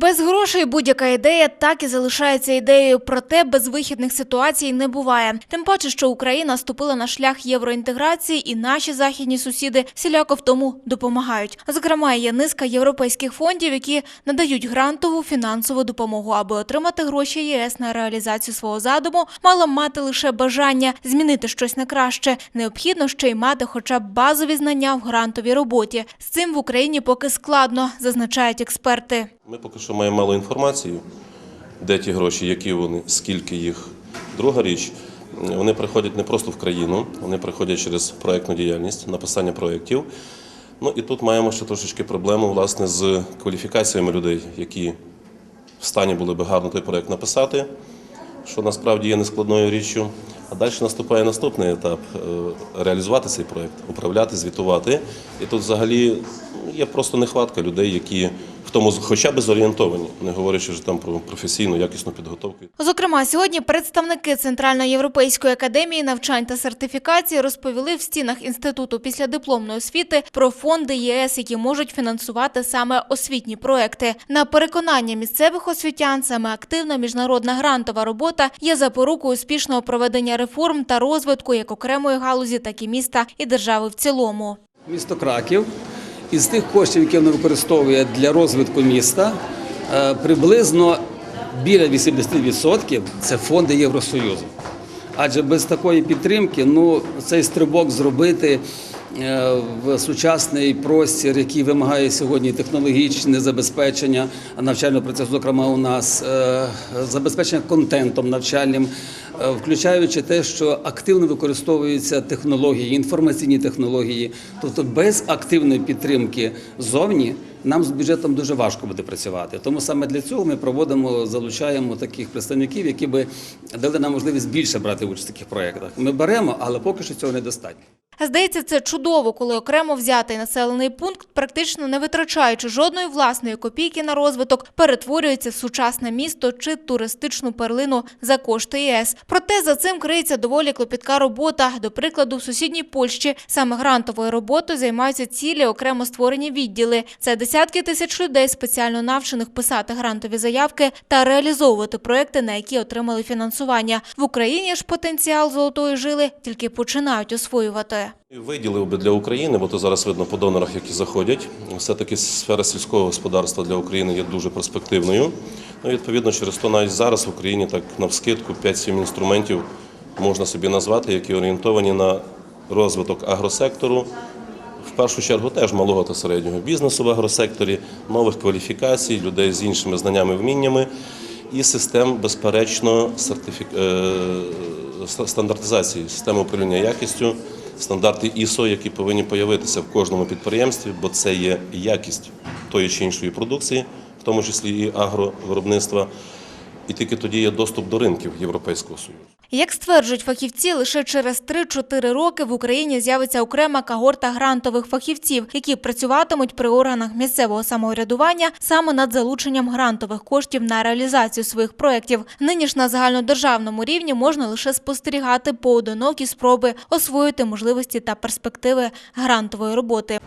Без грошей будь-яка ідея так і залишається ідеєю. Проте безвихідних ситуацій не буває. Тим паче, що Україна ступила на шлях євроінтеграції, і наші західні сусіди всіляко в тому допомагають. Зокрема, є низка європейських фондів, які надають грантову фінансову допомогу, аби отримати гроші ЄС на реалізацію свого задуму, мало мати лише бажання змінити щось на краще. Необхідно ще й мати хоча б базові знання в грантовій роботі. З цим в Україні поки складно, зазначають експерти. Ми поки що маємо мало інформації, де ті гроші, які вони, скільки їх. Друга річ, вони приходять не просто в країну, вони приходять через проєктну діяльність, написання проєктів. Ну і тут маємо ще трошечки проблему власне з кваліфікаціями людей, які в стані були би гарно той проєкт написати, що насправді є нескладною річчю. А далі наступає наступний етап е, реалізувати цей проєкт, управляти, звітувати. І тут взагалі є просто нехватка людей, які в тому хоча б зорієнтовані, не говорячи вже там про професійну якісну підготовку. Зокрема, сьогодні представники Центральноєвропейської академії навчань та сертифікації розповіли в стінах інституту післядипломної освіти про фонди ЄС, які можуть фінансувати саме освітні проекти. На переконання місцевих освітян, саме активна міжнародна грантова робота є запорукою успішного проведення реформ та розвитку як окремої галузі, так і міста і держави в цілому. Місто Краків із тих коштів, які вони використовує для розвитку міста, е, приблизно біля 80% це фонди Євросоюзу. Адже без такої підтримки ну, цей стрибок зробити в сучасний простір, який вимагає сьогодні технологічне забезпечення навчального процесу, зокрема у нас, е, забезпечення контентом навчальним, е, включаючи те, що активно використовуються технології, інформаційні технології. Тобто без активної підтримки зовні нам з бюджетом дуже важко буде працювати. Тому саме для цього ми проводимо, залучаємо таких представників, які би дали нам можливість більше брати участь в таких проєктах. Ми беремо, але поки що цього недостатньо. Здається, це чудово, коли окремо взятий населений пункт, практично не витрачаючи жодної власної копійки на розвиток, перетворюється в сучасне місто чи туристичну перлину за кошти ЄС. Проте за цим криється доволі клопітка робота. До прикладу, в сусідній Польщі саме грантовою роботою займаються цілі окремо створені відділи. Це десятки тисяч людей, спеціально навчених писати грантові заявки та реалізовувати проекти, на які отримали фінансування. В Україні ж потенціал золотої жили тільки починають освоювати. Виділив би для України, бо то зараз видно по донорах, які заходять. Все-таки сфера сільського господарства для України є дуже перспективною. Ну, відповідно, через то навіть зараз в Україні так навскидку 5-7 інструментів можна собі назвати, які орієнтовані на розвиток агросектору. В першу чергу теж малого та середнього бізнесу в агросекторі, нових кваліфікацій, людей з іншими знаннями, вміннями і систем, безперечно, сертифік... е, стандартизації, системи управління якістю, стандарти ISO, які повинні появитися в кожному підприємстві, бо це є якість тої чи іншої продукції, в тому числі і агровиробництва. І тільки тоді є доступ до ринків Європейського Союзу. Як стверджують фахівці, лише через 3-4 роки в Україні з'явиться окрема когорта грантових фахівців, які працюватимуть при органах місцевого самоврядування саме над залученням грантових коштів на реалізацію своїх проєктів. Нині ж на загальнодержавному рівні можна лише спостерігати поодинокі спроби освоїти можливості та перспективи грантової роботи.